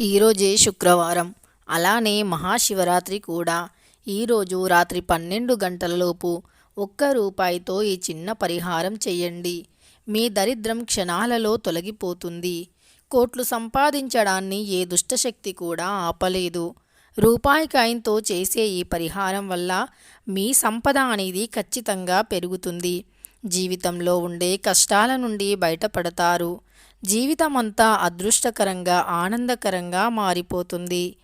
ఈరోజే శుక్రవారం. అలానే మహాశివరాత్రి కూడా. ఈరోజు రాత్రి పన్నెండు గంటలలోపు ఒక్క రూపాయితో ఈ చిన్న పరిహారం చేయండి. మీ దరిద్రం క్షణాలలో తొలగిపోతుంది. కోట్లు సంపాదించడాన్ని ఏ దుష్టశక్తి కూడా ఆపలేదు. రూపాయి కాయంతో చేసే ఈ పరిహారం వల్ల మీ సంపద అనేది ఖచ్చితంగా పెరుగుతుంది. జీవితంలో ఉండే కష్టాల నుండి బయటపడతారు. జీవితమంతా అదృష్టకరంగా ఆనందకరంగా మారిపోతుంది.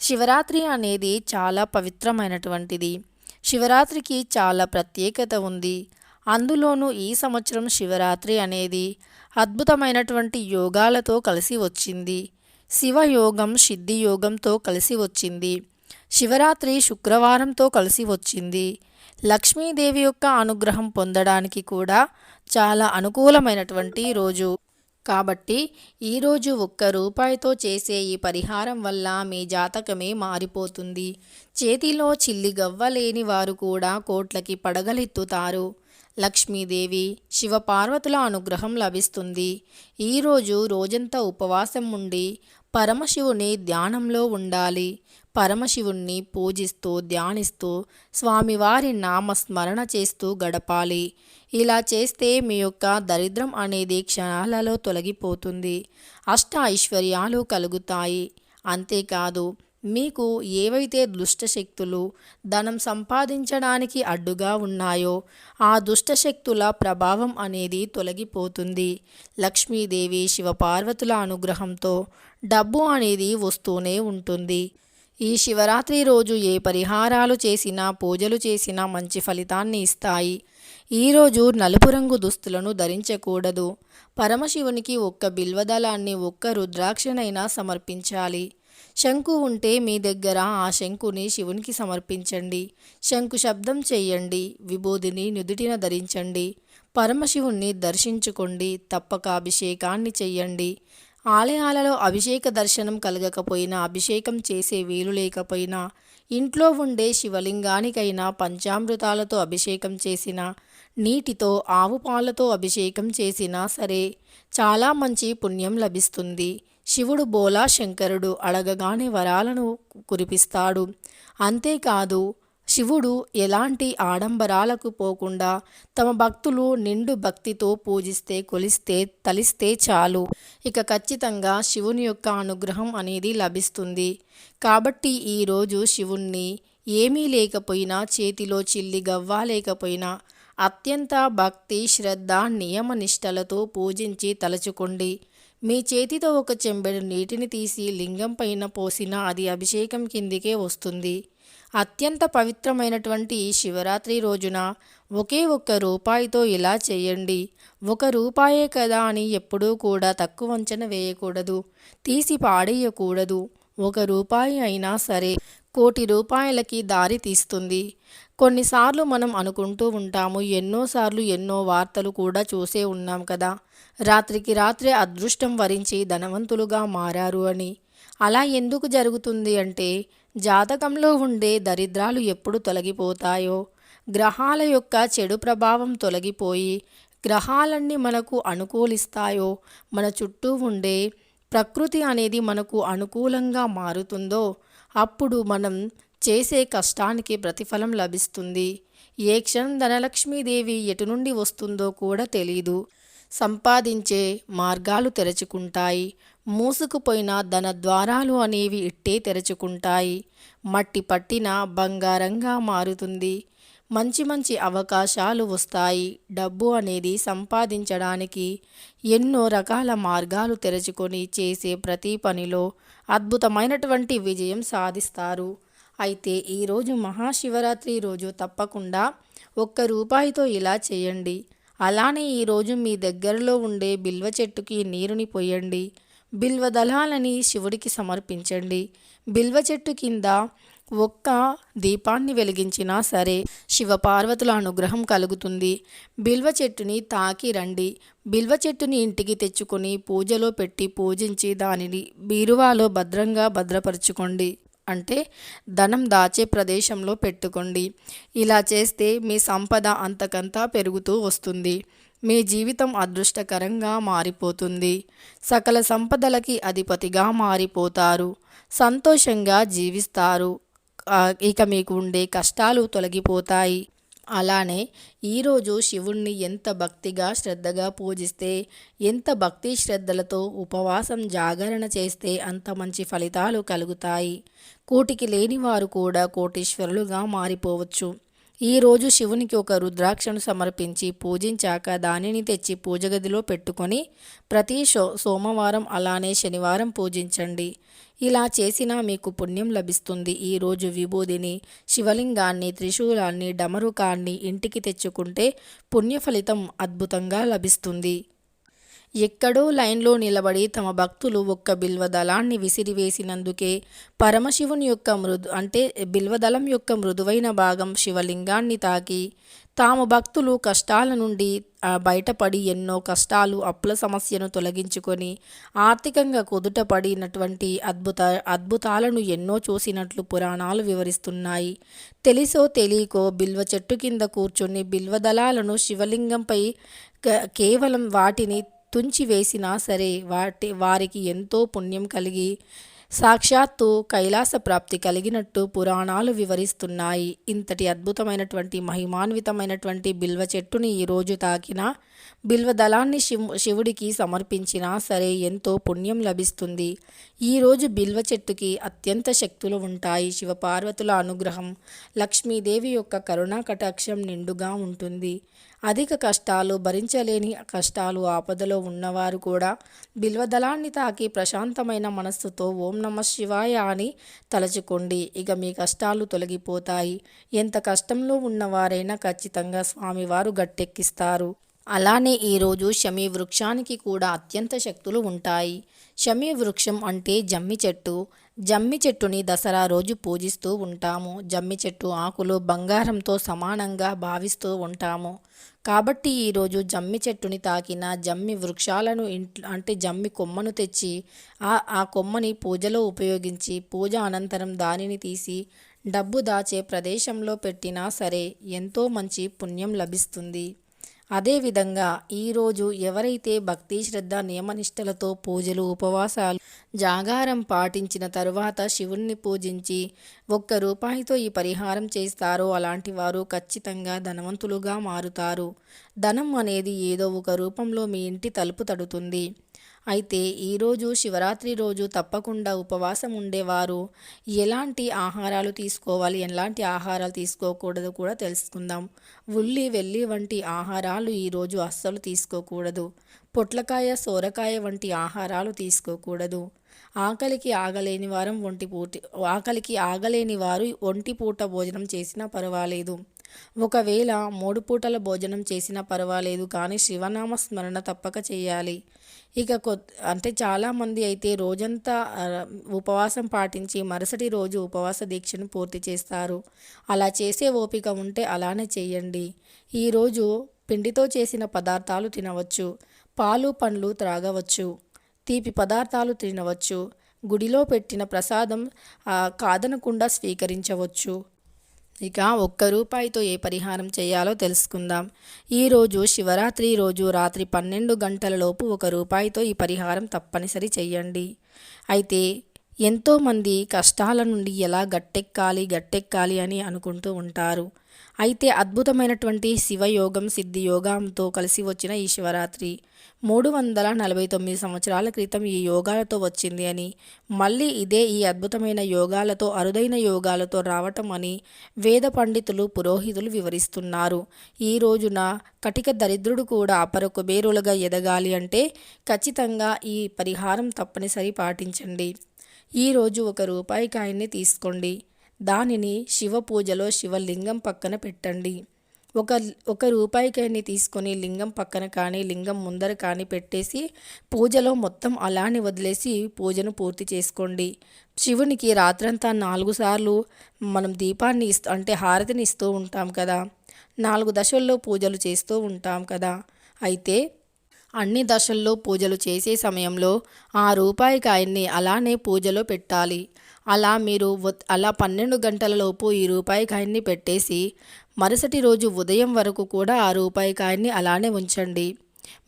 శివరాత్రి అనేది చాలా పవిత్రమైనటువంటిది. శివరాత్రికి చాలా ప్రత్యేకత ఉంది. అందులోనూ ఈ సంవత్సరం శివరాత్రి అనేది అద్భుతమైనటువంటి యోగాలతో కలిసి వచ్చింది. శివయోగం సిద్ధి యోగంతో కలిసి వచ్చింది. శివరాత్రి శుక్రవారంతో కలిసి వచ్చింది. లక్ష్మీదేవి యొక్క అనుగ్రహం పొందడానికి కూడా చాలా అనుకూలమైనటువంటి రోజు. కాబట్టి ఈరోజు ఒక్క రూపాయితో చేసే ఈ పరిహారం వల్ల మీ జాతకమే మారిపోతుంది. చేతిలో చిల్లి గవ్వలేని వారు కూడా కోట్లకి పడగలెత్తుతారు. లక్ష్మీదేవి శివపార్వతుల అనుగ్రహం లభిస్తుంది. ఈరోజు రోజంతా ఉపవాసం ఉండి పరమశివుని ధ్యానంలో ఉండాలి. పరమశివుణ్ణి పూజిస్తూ ధ్యానిస్తూ స్వామివారి నామస్మరణ చేస్తూ గడపాలి. ఇలా చేస్తే మీ యొక్క దరిద్రం అనేది క్షణాలలో తొలగిపోతుంది. అష్ట ఐశ్వర్యాలు కలుగుతాయి. అంతేకాదు మీకు ఏవైతే దుష్టశక్తులు ధనం సంపాదించడానికి అడ్డుగా ఉన్నాయో ఆ దుష్టశక్తుల ప్రభావం అనేది తొలగిపోతుంది. లక్ష్మీదేవి శివపార్వతుల అనుగ్రహంతో డబ్బు అనేది వస్తూనే ఉంటుంది. ఈ శివరాత్రి రోజు ఏ పరిహారాలు చేసినా పూజలు చేసినా మంచి ఫలితాన్ని ఇస్తాయి. ఈరోజు నలుపు రంగు దుస్తులను ధరించకూడదు. పరమశివునికి ఒక్క బిల్వదళాన్ని ఒక్క రుద్రాక్షనైనా సమర్పించాలి. శంకు ఉంటే మీ దగ్గర ఆ శంకుని శివునికి సమర్పించండి. శంకు శబ్దం చేయండి విభూదిని నుదుటిన ధరించండి. పరమశివుణ్ణి దర్శించుకోండి తప్పక అభిషేకాన్ని చెయ్యండి ఆలయాలలో అభిషేక దర్శనం కలగకపోయినా అభిషేకం చేసే వీలు లేకపోయినా ఇంట్లో ఉండే శివలింగానికైనా పంచామృతాలతో అభిషేకం చేసిన నీటితో ఆవు పాలతో అభిషేకం చేసినా సరే చాలా మంచి పుణ్యం లభిస్తుంది. శివుడు బోలా శంకరుడు అడగగానే వరాలను కురిపిస్తాడు. అంతేకాదు శివుడు ఎలాంటి ఆడంబరాలకు పోకుండా తమ భక్తులు నిండు భక్తితో పూజిస్తే కొలిస్తే తలిస్తే చాలు. ఇక ఖచ్చితంగా శివుని యొక్క అనుగ్రహం అనేది లభిస్తుంది. కాబట్టి ఈరోజు శివుణ్ణి ఏమీ లేకపోయినా చేతిలో చిల్లి గవ్వ లేకపోయినా అత్యంత భక్తి శ్రద్ధ నియమనిష్టలతో పూజించి తలచుకోండి. మీ చేతితో ఒక చెంబెడు నీటిని తీసి లింగం పైన పోసినా అది అభిషేకం కిందికే వస్తుంది. అత్యంత పవిత్రమైనటువంటి శివరాత్రి రోజున ఒకే ఒక్క రూపాయితో ఇలా చేయండి. ఒక రూపాయే కదా అని ఎప్పుడూ కూడా తక్కువ అంచన వేయకూడదు. తీసి పాడేయకూడదు. ఒక రూపాయి అయినా సరే కోటి రూపాయలకి దారి తీస్తుంది. కొన్నిసార్లు మనం అనుకుంటూ ఉంటాము ఎన్నోసార్లు ఎన్నో వార్తలు కూడా చూసే ఉన్నాం కదా. రాత్రికి రాత్రే అదృష్టం వరించి ధనవంతులుగా మారారు అని. అలా ఎందుకు జరుగుతుంది అంటే జాతకంలో ఉండే దరిద్రాలు ఎప్పుడు తొలగిపోతాయో గ్రహాల యొక్క చెడు ప్రభావం తొలగిపోయి గ్రహాలన్నీ మనకు అనుకూలిస్తాయో మన చుట్టూ ఉండే ప్రకృతి అనేది మనకు అనుకూలంగా మారుతుందో అప్పుడు మనం చేసే కష్టానికి ప్రతిఫలం లభిస్తుంది. ఏ క్షణం ధనలక్ష్మీదేవి ఎటు నుండి వస్తుందో కూడా తెలీదు. సంపాదించే మార్గాలు తెరచుకుంటాయి. మూసుకుపోయిన ధన ద్వారాలు అనేవి ఇట్టే తెరచుకుంటాయి. మట్టి పట్టిన బంగారంగా మారుతుంది. మంచి మంచి అవకాశాలు వస్తాయి. డబ్బు అనేది సంపాదించడానికి ఎన్నో రకాల మార్గాలు తెరచుకొని చేసే ప్రతి పనిలో అద్భుతమైనటువంటి విజయం సాధిస్తారు. అయితే ఈరోజు మహాశివరాత్రి రోజు తప్పకుండా ఒక్క రూపాయితో ఇలా చేయండి. అలానే ఈరోజు మీ దగ్గరలో ఉండే బిల్వ చెట్టుకి నీరుని పోయండి. బిల్వ దళాలని శివుడికి సమర్పించండి. బిల్వ చెట్టు కింద ఒక్క దీపాన్ని వెలిగించినా సరే శివపార్వతుల అనుగ్రహం కలుగుతుంది. బిల్వ చెట్టుని తాకి రండి. బిల్వ చెట్టుని ఇంటికి తెచ్చుకొని పూజలో పెట్టి పూజించి దానిని బీరువాలో భద్రంగా భద్రపరచుకోండి. అంటే ధనం దాచే ప్రదేశంలో పెట్టుకోండి. ఇలా చేస్తే మీ సంపద అంతకంతా పెరుగుతూ వస్తుంది. మీ జీవితం అదృష్టకరంగా మారిపోతుంది. సకల సంపదలకి అధిపతిగా మారిపోతారు. సంతోషంగా జీవిస్తారు. ఇక మీకు ఉండే కష్టాలు తొలగిపోతాయి. అలానే ఈరోజు శివుణ్ణి ఎంత భక్తిగా శ్రద్ధగా పూజిస్తే ఎంత భక్తి శ్రద్ధలతో ఉపవాసం జాగరణ చేస్తే అంత మంచి ఫలితాలు కలుగుతాయి. కోటికి లేని వారు కూడా కోటీశ్వరులుగా మారిపోవచ్చు. ఈరోజు శివునికి ఒక రుద్రాక్షను సమర్పించి పూజించాక దానిని తెచ్చి పూజ గదిలో పెట్టుకొని ప్రతి షో సోమవారం అలానే శనివారం పూజించండి. ఇలా చేసినా మీకు పుణ్యం లభిస్తుంది. ఈరోజు విభూదిని శివలింగాన్ని త్రిశూలాన్ని డమరుకాన్ని ఇంటికి తెచ్చుకుంటే పుణ్య ఫలితం అద్భుతంగా లభిస్తుంది. ఎక్కడో లైన్లో నిలబడి తమ భక్తులు ఒక్క బిల్వదళాన్ని విసిరివేసినందుకే పరమశివుని యొక్క మృదు అంటే బిల్వదళం యొక్క మృదువైన భాగం శివలింగాన్ని తాకి తాము భక్తులు కష్టాల నుండి బయటపడి ఎన్నో కష్టాలు అప్పుల సమస్యను తొలగించుకొని ఆర్థికంగా కుదుటపడినటువంటి అద్భుత అద్భుతాలను ఎన్నో చూసినట్లు పురాణాలు వివరిస్తున్నాయి. తెలిసో తెలియకో బిల్వ చెట్టు కింద కూర్చొని బిల్వదళాలను శివలింగంపై క- కేవలం వాటిని తుంచి వేసినా సరే వాటి వారికి ఎంతో పుణ్యం కలిగి సాక్షాత్తు కైలాస ప్రాప్తి కలిగినట్టు పురాణాలు వివరిస్తున్నాయి. ఇంతటి అద్భుతమైనటువంటి మహిమాన్వితమైనటువంటి బిల్వ చెట్టుని ఈరోజు తాకినా బిల్వ దళాన్ని శివు శివుడికి సమర్పించినా సరే ఎంతో పుణ్యం లభిస్తుంది. ఈరోజు బిల్వ చెట్టుకి అత్యంత శక్తులు ఉంటాయి. శివపార్వతుల అనుగ్రహం లక్ష్మీదేవి యొక్క కరుణా కటాక్షం నిండుగా ఉంటుంది. అధిక కష్టాలు భరించలేని కష్టాలు ఆపదలో ఉన్నవారు కూడా బిల్వదళాన్ని తాకి ప్రశాంతమైన మనస్సుతో ఓం నమ శివాయ అని తలచుకోండి. ఇక మీ కష్టాలు తొలగిపోతాయి. ఎంత కష్టంలో ఉన్నవారైనా ఖచ్చితంగా స్వామివారు గట్టెక్కిస్తారు. అలానే ఈరోజు శమీ వృక్షానికి కూడా అత్యంత శక్తులు ఉంటాయి. శమీ వృక్షం అంటే జమ్మి చెట్టు. జమ్మి చెట్టుని దసరా రోజు పూజిస్తూ ఉంటాము. జమ్మి చెట్టు ఆకులు బంగారంతో సమానంగా భావిస్తూ ఉంటాము. కాబట్టి ఈరోజు జమ్మి చెట్టుని తాకిన జమ్మి వృక్షాలను ఇంట్లో అంటే జమ్మి కొమ్మను తెచ్చి ఆ ఆ కొమ్మని పూజలో ఉపయోగించి పూజ అనంతరం దానిని తీసి డబ్బు దాచే ప్రదేశంలో పెట్టినా సరే ఎంతో మంచి పుణ్యం లభిస్తుంది. అదేవిధంగా ఈరోజు ఎవరైతే భక్తి శ్రద్ధ నియమనిష్టలతో పూజలు ఉపవాసాలు జాగారం పాటించిన తరువాత శివుణ్ణి పూజించి ఒక్క రూపాయితో ఈ పరిహారం చేస్తారో అలాంటి వారు ఖచ్చితంగా ధనవంతులుగా మారుతారు. ధనం అనేది ఏదో ఒక రూపంలో మీ ఇంటి తలుపు తడుతుంది. అయితే ఈరోజు శివరాత్రి రోజు తప్పకుండా ఉపవాసం ఉండేవారు. ఎలాంటి ఆహారాలు తీసుకోవాలి ఎలాంటి ఆహారాలు తీసుకోకూడదు కూడా తెలుసుకుందాం. ఉల్లి వెల్లి వంటి ఆహారాలు ఈరోజు అస్సలు తీసుకోకూడదు. పొట్లకాయ సోరకాయ వంటి ఆహారాలు తీసుకోకూడదు. ఆకలికి ఆగలేని వారం ఒంటి పూట ఆకలికి ఆగలేని వారు ఒంటి పూట భోజనం చేసినా పర్వాలేదు. ఒకవేళ మూడు పూటల భోజనం చేసినా పర్వాలేదు కానీ శివనామ స్మరణ తప్పక చేయాలి. ఇక కొ అంటే చాలామంది అయితే రోజంతా ఉపవాసం పాటించి మరుసటి రోజు ఉపవాస దీక్షను పూర్తి చేస్తారు. అలా చేసే ఓపిక ఉంటే అలానే చేయండి. ఈరోజు పిండితో చేసిన పదార్థాలు తినవచ్చు. పాలు పండ్లు త్రాగవచ్చు. తీపి పదార్థాలు తినవచ్చు. గుడిలో పెట్టిన ప్రసాదం కాదనకుండా స్వీకరించవచ్చు. ఇక ఒక్క రూపాయితో ఏ పరిహారం చేయాలో తెలుసుకుందాం. ఈరోజు శివరాత్రి రోజు రాత్రి పన్నెండు గంటలలోపు ఒక రూపాయితో ఈ పరిహారం తప్పనిసరి చేయండి. అయితే ఎంతోమంది కష్టాల నుండి ఎలా గట్టెక్కాలి గట్టెక్కాలి అని అనుకుంటూ ఉంటారు. అయితే అద్భుతమైనటువంటి శివయోగం సిద్ధి యోగంతో కలిసి వచ్చిన ఈ శివరాత్రి. మూడు వందల నలభై తొమ్మిది సంవత్సరాల క్రితం ఈ యోగాలతో వచ్చింది అని మళ్ళీ ఇదే ఈ అద్భుతమైన యోగాలతో అరుదైన యోగాలతో రావటం అని వేద పండితులు పురోహితులు వివరిస్తున్నారు. ఈ రోజున కటిక దరిద్రుడు కూడా అపర కుబేరులుగా ఎదగాలి అంటే ఖచ్చితంగా ఈ పరిహారం తప్పనిసరి పాటించండి. ఈరోజు ఒక రూపాయి కాయన్ని తీసుకోండి. దానిని శివ పూజలో శివలింగం పక్కన పెట్టండి. ఒక ఒక రూపాయికాయని తీసుకొని లింగం పక్కన కానీ లింగం ముందర కానీ పెట్టేసి పూజలో మొత్తం అలానే వదిలేసి పూజను పూర్తి చేసుకోండి. శివునికి రాత్రంతా నాలుగు సార్లు మనం దీపాన్ని ఇస్తూ అంటే హారతిని ఇస్తూ ఉంటాం కదా. నాలుగు దశల్లో పూజలు చేస్తూ ఉంటాం కదా. అయితే అన్ని దశల్లో పూజలు చేసే సమయంలో ఆ రూపాయికాయన్ని అలానే పూజలో పెట్టాలి. అలా మీరు అలా పన్నెండు గంటలలోపు ఈ రూపాయి కాయన్ని పెట్టేసి మరుసటి రోజు ఉదయం వరకు కూడా ఆ రూపాయి కాయన్ని అలానే ఉంచండి.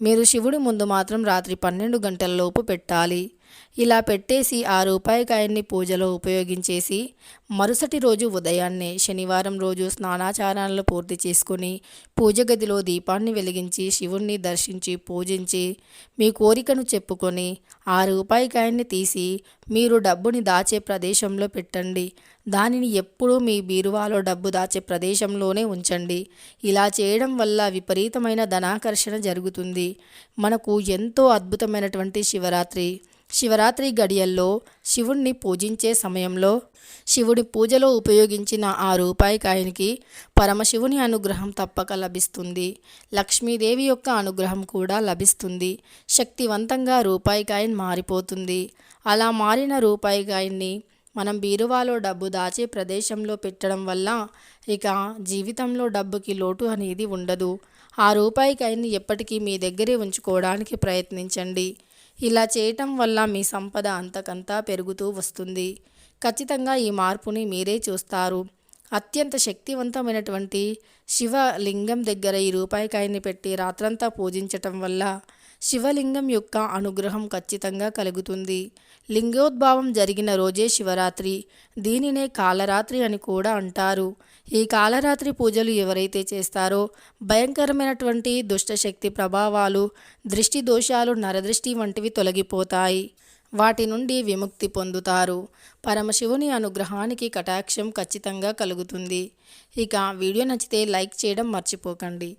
మీరు శివుడి ముందు మాత్రం రాత్రి పన్నెండు గంటలలోపు పెట్టాలి. ఇలా పెట్టేసి ఆ రూపాయికాయన్ని పూజలో ఉపయోగించేసి మరుసటి రోజు ఉదయాన్నే శనివారం రోజు స్నానాచారాలను పూర్తి చేసుకుని పూజ గదిలో దీపాన్ని వెలిగించి శివుణ్ణి దర్శించి పూజించి మీ కోరికను చెప్పుకొని ఆ రూపాయి కాయన్ని తీసి మీరు డబ్బుని దాచే ప్రదేశంలో పెట్టండి. దానిని ఎప్పుడూ మీ బీరువాలో డబ్బు దాచే ప్రదేశంలోనే ఉంచండి. ఇలా చేయడం వల్ల విపరీతమైన ధనాకర్షణ జరుగుతుంది. మనకు ఎంతో అద్భుతమైనటువంటి శివరాత్రి. శివరాత్రి గడియల్లో శివుణ్ణి పూజించే సమయంలో శివుడి పూజలో ఉపయోగించిన ఆ రూపాయి కాయనికి పరమశివుని అనుగ్రహం తప్పక లభిస్తుంది. లక్ష్మీదేవి యొక్క అనుగ్రహం కూడా లభిస్తుంది. శక్తివంతంగా రూపాయి కాయన్ మారిపోతుంది. అలా మారిన రూపాయి కాయన్ని మనం బీరువాలో డబ్బు దాచే ప్రదేశంలో పెట్టడం వల్ల ఇక జీవితంలో డబ్బుకి లోటు అనేది ఉండదు. ఆ రూపాయి కాయన్ని ఎప్పటికీ మీ దగ్గరే ఉంచుకోవడానికి ప్రయత్నించండి. ఇలా చేయటం వల్ల మీ సంపద అంతకంతా పెరుగుతూ వస్తుంది. ఖచ్చితంగా ఈ మార్పుని మీరే చూస్తారు. అత్యంత శక్తివంతమైనటువంటి శివలింగం దగ్గర ఈ రూపాయి కాయని పెట్టి రాత్రంతా పూజించటం వల్ల శివలింగం యొక్క అనుగ్రహం ఖచ్చితంగా కలుగుతుంది. లింగోద్భావం జరిగిన రోజే శివరాత్రి. దీనినే కాలరాత్రి అని కూడా అంటారు. ఈ కాలరాత్రి పూజలు ఎవరైతే చేస్తారో భయంకరమైనటువంటి దుష్టశక్తి ప్రభావాలు దృష్టి దోషాలు నరదృష్టి వంటివి తొలగిపోతాయి. వాటి నుండి విముక్తి పొందుతారు. పరమశివుని అనుగ్రహానికి కటాక్షం ఖచ్చితంగా కలుగుతుంది. ఇక వీడియో నచ్చితే లైక్ చేయడం మర్చిపోకండి.